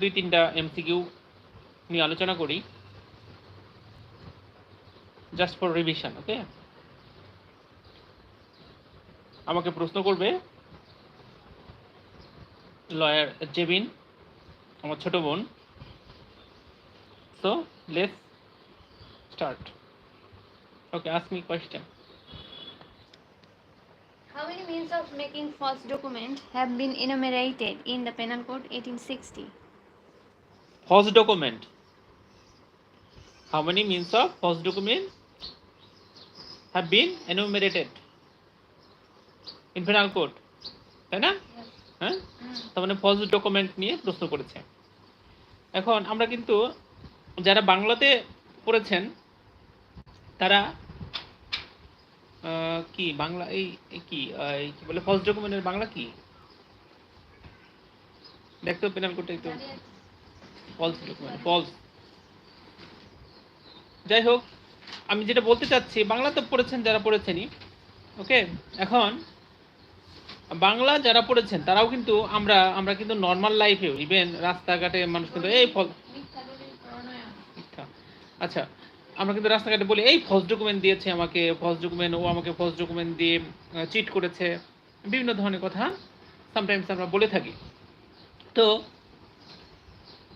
দুই তিনটা এমসিকিউ নিয়ে আলোচনা করি। জাস্ট ফর রিভিশন ওকে আমাকে প্রশ্ন করবে লয়ার জেবিন আমার ছোট বোন। So let's start okay ask me question How many means of making false document have been enumerated in the Penal Code 1860? False document. How many means of false document have been enumerated? In penal code. তাই না? হ্যাঁ? তার মানে false document নিয়ে প্রশ্ন করেছে। এখন আমরা কিন্তু যারা বাংলাতে পড়েছেন তারা কি বাংলা এই কি কি বলে ফলস ডকুমেন্টের বাংলা কি? দেখতো পেনাল কোডটা একটু। ডকুমেন্ট যাই হোক আমি যেটা বলতে চাচ্ছি বাংলা তো পড়েছেন যারা পড়েছেনই, ওকে এখন, বাংলা যারা পড়েছেন, তারাও কিন্তু আমরা আমরা কিন্তু নর্মাল লাইফেও ইভেন রাস্তাঘাটে মানুষ কিন্তু, এই ফল। আচ্ছা আমরা কিন্তু রাস্তাঘাটে বলি, এই ফলস ডকুমেন্ট দিয়েছে আমাকে ফলস ডকুমেন্ট ও আমাকে ফলস ডকুমেন্ট দিয়ে চিট করেছে, বিভিন্ন ধরনের কথা সামটাইমস আমরা বলে থাকি তো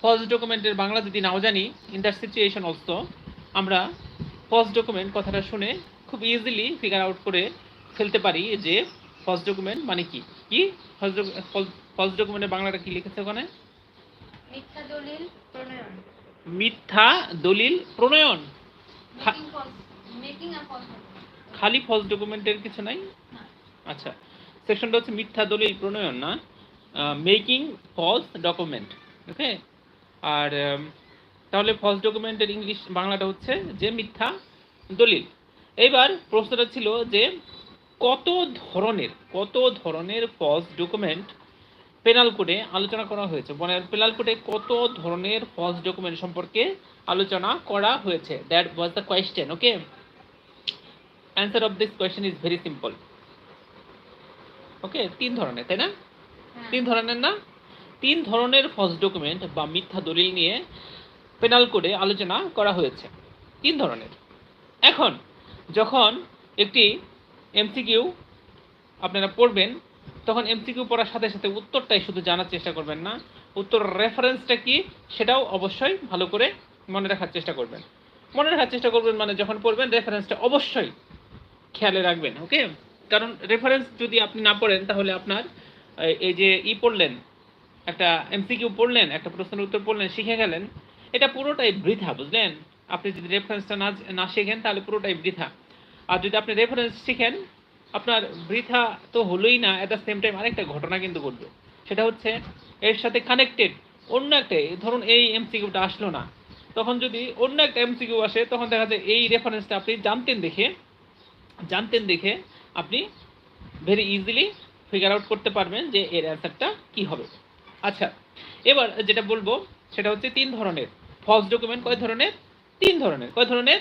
ফলস ডকুমেন্টের বাংলা যদি নাও জানি ইন দ্যাট সিচুয়েশন অলসো আমরা ফলস ডকুমেন্ট কথাটা শুনে খুব ইজিলি ফিগার আউট করে ফেলতে পারি যে ফলস ডকুমেন্ট মানে কি? কি? ফলস ডকুমেন্টের বাংলাটা কি লিখেছে ওখানে? মিথ্যা দলিল প্রণয়ন। মিথ্যা দলিল প্রণয়ন। খালি ফলস ডকুমেন্টের কিছু নাই? আচ্ছা সেকশনটা হচ্ছে মিথ্যা দলিল প্রণয়ন না মেকিং ফলস ডকুমেন্ট ওকে আর তাহলে ফলস ডকুমেন্টের ইংলিশ বাংলাটা হচ্ছে যে মিথ্যা দলিল। এইবার প্রশ্নটা ছিল যে কত ধরনের কত ধরনের ফলস ডকুমেন্ট পেনাল কোডে আলোচনা করা হয়েছে? মানে পেনাল কোডে কত ধরনের ফলস ডকুমেন্ট সম্পর্কে আলোচনা করা হয়েছে? That was the question okay answer of this question is very simple okay তিন ধরনের তাই না? তিন ধরনের না? তিন ধরনের ফলস ডকুমেন্ট বা মিথ্যা দলিল নিয়ে পেনাল কোডে আলোচনা করা হয়েছে। তিন ধরনের। এখন, যখন একটি এমসিকিউ আপনারা পড়বেন, তখন এমসিকিউ পড়ার সাথে সাথে উত্তরটাই শুধু জানার চেষ্টা করবেন না, উত্তর রেফারেন্সটা কি সেটাও অবশ্যই ভালো করে মনে রাখার চেষ্টা করবেন। মনে রাখার চেষ্টা করবেন মানে যখন পড়বেন রেফারেন্সটা অবশ্যই খেয়ালে রাখবেন ওকে কারণ রেফারেন্স যদি আপনি না পড়েন, তাহলে আপনার, এই- যে ই পড়লেন একটা এমসিকিউ পড়লেন, একটা প্রশ্নের উত্তর পড়লেন, শিখে গেলেন। এটা পুরোটাই বৃথা, বুঝলেন? আপনি যদি রেফারেন্সটা না না শেখেন, তাহলে পুরোটাই বৃথা। আর যদি আপনি রেফারেন্স শিখেন, আপনার বৃথা তো হলোই না অ্যাট দ্য সেম টাইম আরেকটা ঘটনা কিন্তু ঘটবে। সেটা হচ্ছে, এর সাথে কানেক্টেড অন্য একটা, ধরুন এই এমসিকিউটা আসলো না। তখন যদি অন্য একটা এমসিকিউ আসে, তখন দেখা যায় এই রেফারেন্সটা আপনি জানতেন দেখে জানতেন দেখে আপনি ভেরি ইজিলি ফিগার আউট করতে পারবেন যে এর অ্যান্সারটা কী হবে। আচ্ছা এবার যেটা বলব সেটা হচ্ছে তিন ধরনের। ফলস ডকুমেন্ট কয় ধরনের? তিন ধরনের। কয় ধরনের?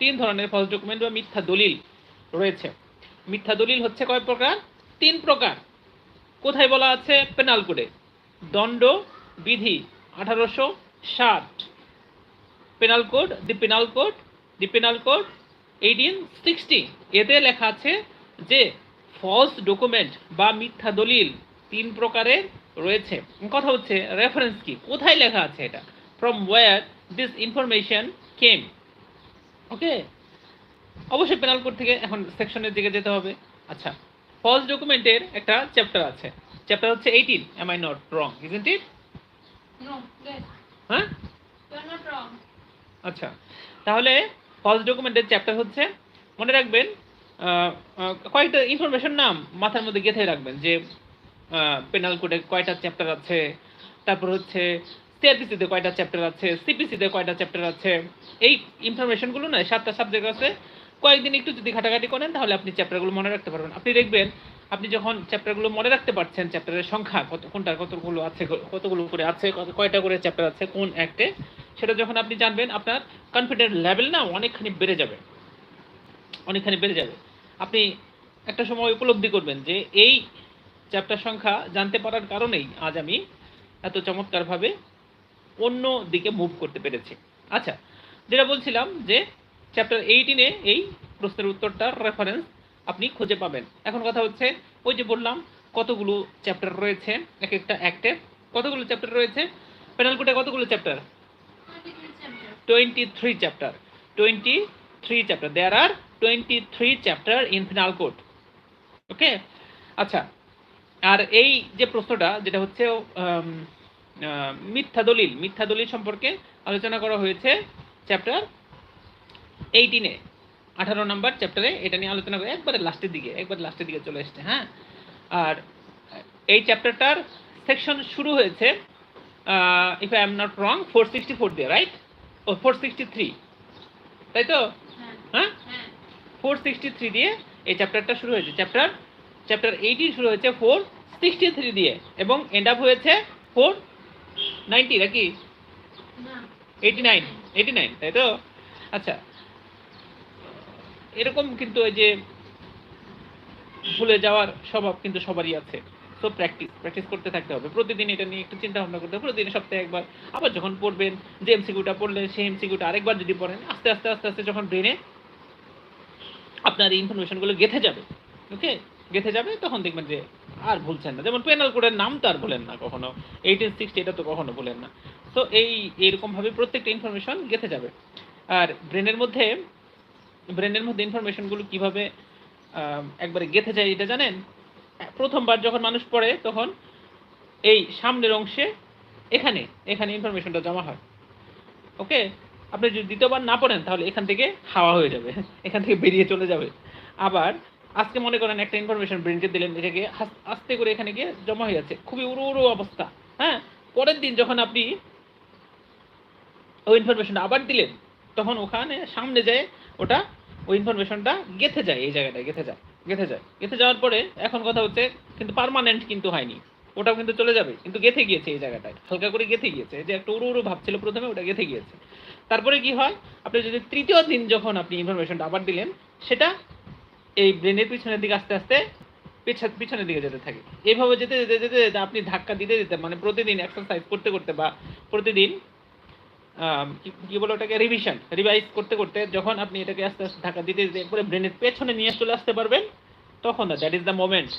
তিন ধরনের ফলস ডকুমেন্ট বা মিথ্যা দলিল রয়েছে। মিথ্যা দলিল হচ্ছে কয় প্রকার? তিন প্রকার। কোথায় বলা আছে? পেনাল কোডে দণ্ড, বিধি, আঠারোশো ষাট। Penal code the penal code the penal code eighteen sixty এতে লেখা আছে যে ফলস ডকুমেন্ট বা মিথ্যা দলিল তিন প্রকারের রয়েছে। কথা হচ্ছে রেফারেন্স কি? কোথায় লেখা আছে এটা? From where this information came okay অবশ্যই পেনাল কোড থেকে এখন সেকশনের দিকে যেতে হবে। আচ্ছা ফলস ডকুমেন্টের একটা চ্যাপ্টার আছে। চ্যাপ্টার হচ্ছে eighteen am I not wrong isn't it হ্যাঁ? আচ্ছা তাহলে ফলস ডকুমেন্টের চ্যাপ্টার হচ্ছে মনে রাখবেন কয়েকটা ইনফরমেশন নাম মাথার মধ্যে গেঁথে রাখবেন যে পেনাল কোডে কয়টা চ্যাপ্টার আছে? তারপর হচ্ছে সিআরপিসিতে কয়টা চ্যাপ্টার আছে? সিপিসিতে কয়টা চ্যাপ্টার আছে? এই ইনফরমেশনগুলো না, সাতটা সাবজেক্ট আছে। কয়েকদিন একটু যদি ঘাটাঘাটি করেন, তাহলে আপনি চ্যাপ্টারগুলো মনে রাখতে পারবেন। আপনি দেখবেন, আপনি যখন চ্যাপ্টারগুলো মনে রাখতে পারছেন চ্যাপ্টারের সংখ্যা কত কোনটা কতগুলো আছে, কতগুলো করে আছে কয়টা করে চ্যাপ্টার আছে, কোন অ্যাক্টে সেটা যখন আপনি জানবেন, আপনার কনফিডেন্ট লেভেল না অনেকখানি বেড়ে যাবে। অনেকখানি বেড়ে যাবে। আপনি একটা সময় উপলব্ধি করবেন যে এই চ্যাপ্টার সংখ্যা জানতে পারার কারণেই আজ আমি এত চমৎকারভাবে অন্য দিকে মুভ করতে পেরেছি। আচ্ছা যেটা বলছিলাম যে চ্যাপ্টার এইটিনে এই প্রশ্নের উত্তরটার রেফারেন্স আপনি খুঁজে পাবেন। এখন কথা হচ্ছে, ওই যে বললাম, কতগুলো চ্যাপ্টার রয়েছে এক একটা অ্যাক্টে কতগুলো চ্যাপ্টার রয়েছে? পেনাল কোডে কতগুলো chapter twenty three chapter twenty three chapter there are twenty three chapter in penal code okay আচ্ছা আর এই যে প্রশ্নটা যেটা হচ্ছে মিথ্যা দলিল মিথ্যা দলিল সম্পর্কে আলোচনা করা হয়েছে চ্যাপ্টার এইটিনে আঠারো নাম্বার চ্যাপ্টারে এটা নিয়ে আলোচনা করে একবারে লাস্টের দিকে একবার লাস্টের দিকে চলে এসছে হ্যাঁ? আর এই চ্যাপ্টারটার সেকশন শুরু হয়েছে if I am not wrong four sixty four দিয়ে রাইট ও ফোর সিক্সটি থ্রি তাই তো? হ্যাঁ। ফোর সিক্সটি থ্রি দিয়ে এই চ্যাপ্টারটা শুরু হয়েছে। চ্যাপ্টার চ্যাপ্টার এইটি শুরু হয়েছে ফোর সিক্সটি থ্রি দিয়ে এবং এন্ড আপ হয়েছে ফোর নাইনটি নাকি? এইটি নাইন এইটি নাইন তাই তো? আচ্ছা এরকম কিন্তু ওই যে ভুলে যাওয়ার স্বভাব কিন্তু সবারই আছে। তো প্র্যাকটিস প্র্যাকটিস করতে থাকতে হবে। প্রতিদিন এটা নিয়ে একটু চিন্তা ভাবনা করতে হবে। প্রতিদিন সপ্তাহে একবার। আবার যখন পড়বেন, যে এমসিকিউটা পড়লেন, সেই এমসিকিউটা আরেকবার যদি পড়েন, আস্তে আস্তে আস্তে আস্তে যখন ব্রেনে আপনার এই ইনফরমেশনগুলো গেথে যাবে। ওকে গেথে যাবে, তখন দেখবেন যে আর ভুলছেন না। যেমন পেনাল কোডের নাম তো আর বলেন না কখনো। এইটিন সিক্সটি এটা তো কখনো বলেন না। তো এই এইরকমভাবে প্রত্যেকটা ইনফরমেশন গেথে যাবে। আর ব্রেনের মধ্যে ব্রেনের মধ্যে ইনফরমেশনগুলো কীভাবে একবারে গেথে যায় এটা জানেন? প্রথমবার যখন মানুষ পড়ে, তখন এই সামনের অংশে এখানে এখানে ইনফরমেশনটা জমা হয়। ওকে? আপনি যদি দ্বিতীয়বার না পড়েন, তাহলে এখান থেকে হাওয়া হয়ে যাবে। এখান থেকে বেরিয়ে চলে যাবে। আবার আজকে মনে করেন একটা ইনফরমেশন ব্রেনকে দিলেন, এটাকে হাস- আস্তে করে এখানে গিয়ে জমা হয়ে যাচ্ছে। খুবই উড়ো উড়ো অবস্থা হ্যাঁ? পরের দিন যখন আপনি ওই ইনফরমেশনটা আবার দিলেন, তখন ওখানে সামনে যায় ওটা ওই ইনফরমেশনটা গেথে যায়, এই জায়গাটায় গেথে যায় গেথে যায়। গেথে যাওয়ার পরে এখন কথা হচ্ছে, কিন্তু পার্মানেন্ট কিন্তু হয়নি। ওটাও কিন্তু চলে যাবে, কিন্তু গেথে গিয়েছে এই জায়গাটায়, হালকা করে গেথে গিয়েছে। যে একটা উড়ু উড়ু ভাব ছিল প্রথমে, ওটা গেথে গিয়েছে। তারপরে কি হয়, আপনি যদি তৃতীয় দিন যখন আপনি ইনফরমেশনটা আবার দিলেন, সেটা এই ব্রেনের পিছনের দিকে আস্তে আস্তে পিছা- পিছনের দিকে যেতে থাকে। এইভাবে যেতে যেতে যেতে যেতে আপনি ধাক্কা দিতে দিতে মানে প্রতিদিন এক্সারসাইজ করতে করতে বা প্রতিদিন কি- বলো ওটাকে? রিভিশন রিভাইজ করতে করতে যখন আপনি এটাকে আস্তে আস্তে ধাক্কা দিতে দিতে একবারে ব্রেনের পেছনে নিয়ে চলে আসতে পারবেন, তখন that is the moment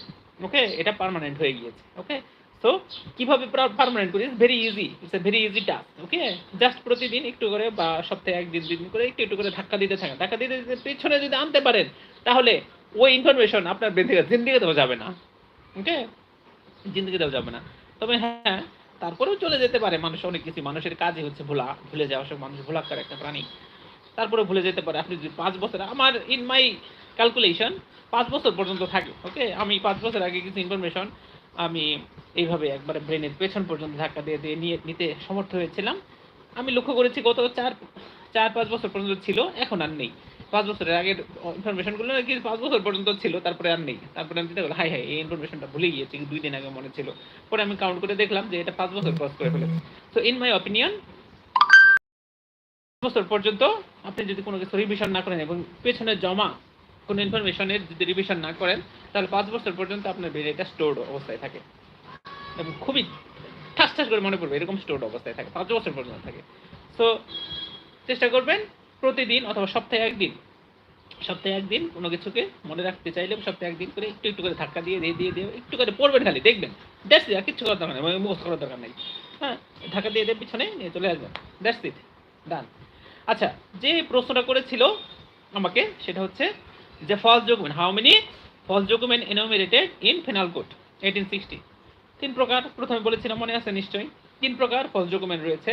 okay এটা পারমানেন্ট হয়ে গিয়েছে ওকে তো কীভাবে পার্মানেন্ট করি? Very easy it's a very easy task okay just প্রতিদিন একটু করে বা সপ্তাহে একদিন দুই দিন করে একটু একটু করে ধাক্কা দিতে থাকেন। ধাক্কা দিতে দিতে পেছনে যদি আনতে পারেন, তাহলে ওই ইনফরমেশন আপনার ব্রেন থেকে জিন্দিগিতেও যাবে না ওকে জিন্দিগিতেও যাবে না। তবে হ্যাঁ তারপরেও চলে যেতে পারে মানুষ, অনেক কিছু। মানুষের কাজই হচ্ছে ভোলা, ভুলে যাওয়া সব মানুষ ভোলাক্কার একটা প্রাণী। তারপরে ভুলে যেতে পারে। আপনি যদি পাঁচ বছর, আমার ইন মাই ক্যালকুলেশন পাঁচ বছর পর্যন্ত থাকে ওকে আমি পাঁচ বছর আগে কিছু ইনফরমেশন আমি এইভাবে একবারে ব্রেনের পেছন পর্যন্ত ধাক্কা দিয়ে দিয়ে নিয়ে নিতে সমর্থ হয়েছিলাম। আমি লক্ষ্য করেছি গত চার চার, পাঁচ বছর পর্যন্ত ছিল, এখন আর নেই। পাঁচ বছরের আগের ইনফরমেশনগুলো নাকি পাঁচ বছর পর্যন্ত ছিল, তারপরে আর নেই। তারপরে আমি করলাম হাই হাই এই ইনফরমেশনটা ভুলে গিয়েছি দুই দিন আগে মনে ছিল। পরে আমি কাউন্ট করে দেখলাম যে এটা পাঁচ বছর ক্রস করে ফেলেছে। তো ইন মাই অপিনিয়ন বছর পর্যন্ত আপনি যদি কোনো কিছু রিভিশন না করেন এবং পেছনে জমা কোনো ইনফরমেশনের যদি রিভিশন না করেন, তাহলে পাঁচ বছর পর্যন্ত আপনার ব্রেন এটা স্টোর্ড অবস্থায় থাকে। এবং খুবই ঠাস ঠাস করে মনে পড়বে, এরকম স্টোর্ড অবস্থায় থাকে, পাঁচ বছর পর্যন্ত থাকে। সো চেষ্টা করবেন প্রতিদিন অথবা সপ্তাহে একদিন সপ্তাহে একদিন কোনো কিছুকে মনে রাখতে চাইলে সপ্তাহে একদিন করে একটু একটু করে ধাক্কা দিয়ে দিয়ে দিয়ে দিয়ে একটু করে পড়বেন খালি, দেখবেন। দ্যাটস আর কিচ্ছু করার দরকার নেই মানে মুখস্থ করার দরকার নেই। হ্যাঁ ধাক্কা দিয়ে দিয়ে পিছনে নিয়ে চলে আসবেন। দ্যাটস ইট ডান আচ্ছা যে প্রশ্নটা করেছিল আমাকে, সেটা হচ্ছে যে document how many false document enumerated in penal code eighteen sixty তিন প্রকার, প্রথমে বলেছিলাম, মনে আছে নিশ্চয়ই? তিন প্রকার ফলস ডকুমেন্ট রয়েছে।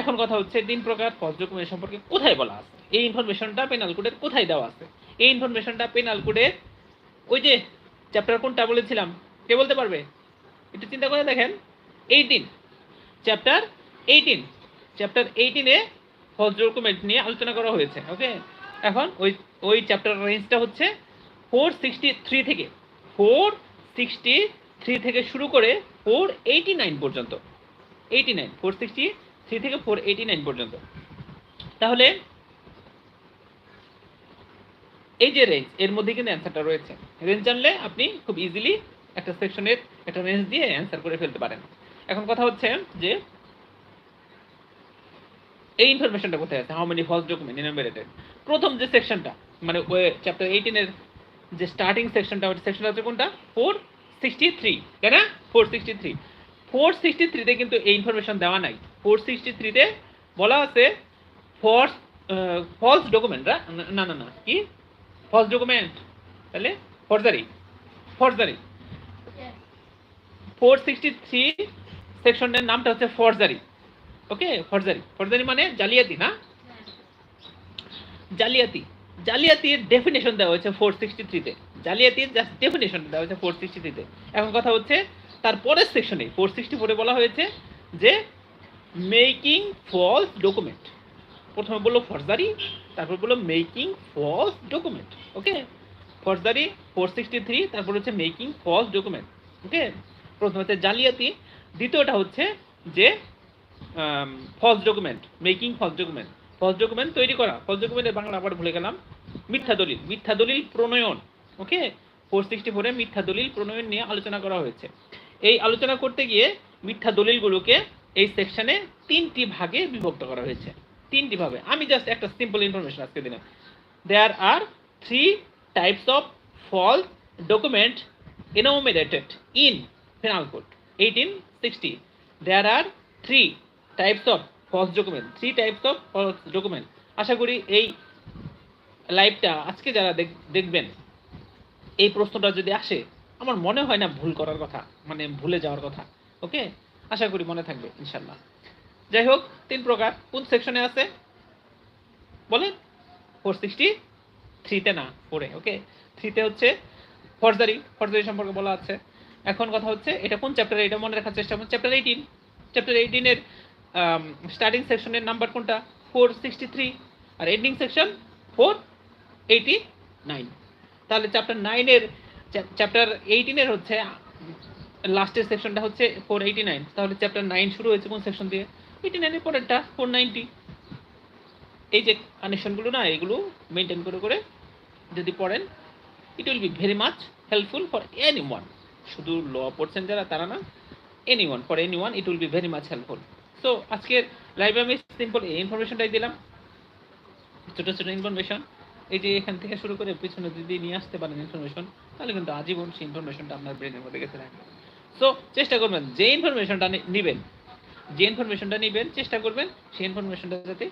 এখন কথা হচ্ছে, তিন প্রকার ফলস ডকুমেন্ট সম্পর্কে কোথায় বলা আছে? এই ইনফরমেশনটা পেনাল কোডের কোথায় দেওয়া আছে? এই ইনফরমেশনটা পেনাল কোডের ওই যে চ্যাপ্টার কোনটা বলেছিলাম? কে বলতে পারবে? একটু চিন্তা করে দেখেন। এইটিন চ্যাপ্টার এইটিন চ্যাপ্টার এইটিনে ফলস ডকুমেন্ট নিয়ে আলোচনা করা হয়েছে ওকে এখন ওই ওই চ্যাপ্টার রেঞ্জটা হচ্ছে ফোর সিক্সটি থ্রি থেকে ফোর সিক্সটি থ্রি থেকে শুরু করে ফোর এইটি নাইন পর্যন্ত। Eighty nine four sixty three থেকে ফোর এইটি নাইন পর্যন্ত। তাহলে এই যে রেঞ্জ এর মধ্যে কিন্তু অ্যান্সারটা রয়েছে। রেঞ্জ জানলে আপনি খুব ইজিলি একটা সেকশনের একটা রেঞ্জ দিয়ে অ্যান্সার করে ফেলতে পারেন। এখন কথা হচ্ছে যে এই ইনফরমেশনটা কোথায় আছে? How many false document enumerated প্রথম যে সেকশনটা মানে ওই চ্যাপ্টার এইটিনের যে স্টার্টিং সেকশনটা ওই সেকশনটা হচ্ছে কোনটা? ফোর সিক্সটি থ্রি তাই না? Four sixty three four sixty থ্রিতে কিন্তু এই ইনফরমেশন দেওয়া নাই। ফোর সিক্সটি থ্রিতে বলা আছে ফলস ফলস ডকুমেন্ট না না না কি? ফলস ডকুমেন্ট তাহলে forgery forgery four sixty three সেকশনের নামটা হচ্ছে ফর্জারি ওকে ফর্জারি ফর্জারি মানে জালিয়াতি, না? জালিয়াতি। জালিয়াতির ডেফিনেশন দেওয়া হয়েছে ফোর সিক্সটি থ্রিতে জালিয়াতির জাস্ট ডেফিনেশন দেওয়া হয়েছে ফোর সিক্সটি থ্রিতে এখন কথা হচ্ছে, তার পরের সেকশনে ফোর সিক্সটি ফোরে বলা হয়েছে যে মেকিং ফলস ডকুমেন্ট প্রথমে বলল ফর্জারি তারপর বলল making false document okay forgery four sixty three তারপর হচ্ছে মেকিং ফলস ডকুমেন্ট ওকে প্রথম হচ্ছে জালিয়াতি, দ্বিতীয়টা হচ্ছে যে false document making false document false document তৈরি করা ফলস ডকুমেন্টের বাংলা আবার ভুলে গেলাম, মিথ্যা দলিল মিথ্যা দলিল প্রণয়ন ওকে ফোর সিক্সটি ফোরে মিথ্যা দলিল প্রণয়ন নিয়ে আলোচনা করা হয়েছে। এই আলোচনা করতে গিয়ে মিথ্যা দলিলগুলোকে এই সেকশনে তিনটি ভাগে বিভক্ত করা হয়েছে। তিনটি ভাবে আমি জাস্ট একটা সিম্পল ইনফরমেশন আজকে দিলাম। There are three types of false document enumerated in penal code 1860 there are three types of false document three types of false document. আশা করি এই লাইভটা আজকে যারা দেখ- দেখবেন, এই প্রশ্নটা যদি আসে, আমার মনে হয় না ভুল করার কথা মানে ভুলে যাওয়ার কথা ওকে আশা করি মনে থাকবে ইনশাল্লাহ যাই হোক, তিন প্রকার, কোন সেকশনে আছে? বলেন। ফোর সিক্সটি থ্রিতে না পড়ে ওকে থ্রিতে হচ্ছে ফর্জারি ফর্জারি সম্পর্কে বলা আছে। এখন কথা হচ্ছে, এটা কোন চ্যাপ্টারে এটা মনে রাখার চেষ্টা করুন। চ্যাপ্টার এইটিন চ্যাপ্টার এইটিনের স্টার্টিং সেকশনের নাম্বার কোনটা? ফোর সিক্সটি থ্রি আর ending section four eighty nine তাহলে চ্যাপ্টার নাইনের চ্যাপ্টার এইটিনের হচ্ছে লাস্টের সেকশনটা হচ্ছে ফোর এইটি নাইন তাহলে চ্যাপ্টার নাইন শুরু হয়েছে কোন সেকশন দিয়ে? এইটি নাইনের পরেরটা ফোর নাইনটি এই যে কানেকশনগুলো না, এগুলো মেনটেন করে করে যদি পড়েন it will be very much helpful for anyone শুধু ল পড়ছেন যারা, তারা না anyone for anyone it will be very much helpful so আজকের লাইভে আমি সিম্পল এই ইনফরমেশনটাই দিলাম। ছোটো ছোটো ইনফরমেশন এই যে এখান থেকে শুরু করে পিছনে যদি নিয়ে আসতে পারেন ইনফরমেশন তাহলে কিন্তু আজীবন সেই ইনফরমেশনটা আপনার ব্রেনের মধ্যে গেছে থাকবে সো চেষ্টা করবেন যে ইনফরমেশনটা নেবেন। যে ইনফরমেশনটা নেবেন, চেষ্টা করবেন সেই ইনফরমেশনটা যাতে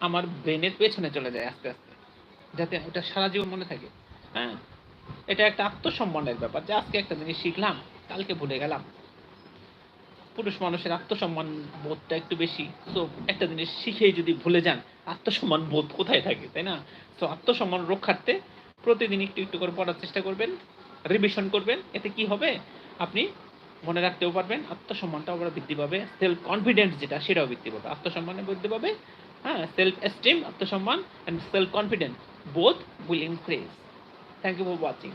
আমার ব্রেনের পেছনে চলে যায় আস্তে আস্তে। যাতে ওটা সারা জীবন মনে থাকে। হ্যাঁ? এটা একটা আত্মসম্মানের ব্যাপার যে আজকে একটা জিনিস শিখলাম, কালকে ভুলে গেলাম। পুরুষ মানুষের আত্মসম্মান বোধটা একটু বেশি। তো একটা জিনিস শিখেই যদি ভুলে যান, আত্মসম্মান বোধ কোথায় থাকে, তাই না? তো আত্মসম্মান রক্ষার্থে প্রতিদিন একটু একটু করে পড়ার চেষ্টা করবেন রিভিশন করবেন, এতে কি হবে? আপনি মনে রাখতেও পারবেন আত্মসম্মানটাও আবার বৃদ্ধি পাবে সেলফ কনফিডেন্স যেটা, সেটাও বৃদ্ধি পাবে। আত্মসম্মানে বৃদ্ধি পাবে হ্যাঁ সেলফ এস্টিম আত্মসম্মান অ্যান্ড সেলফ কনফিডেন্স বোধ will increase thank you for watching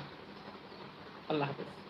আল্লাহ হাফেজ।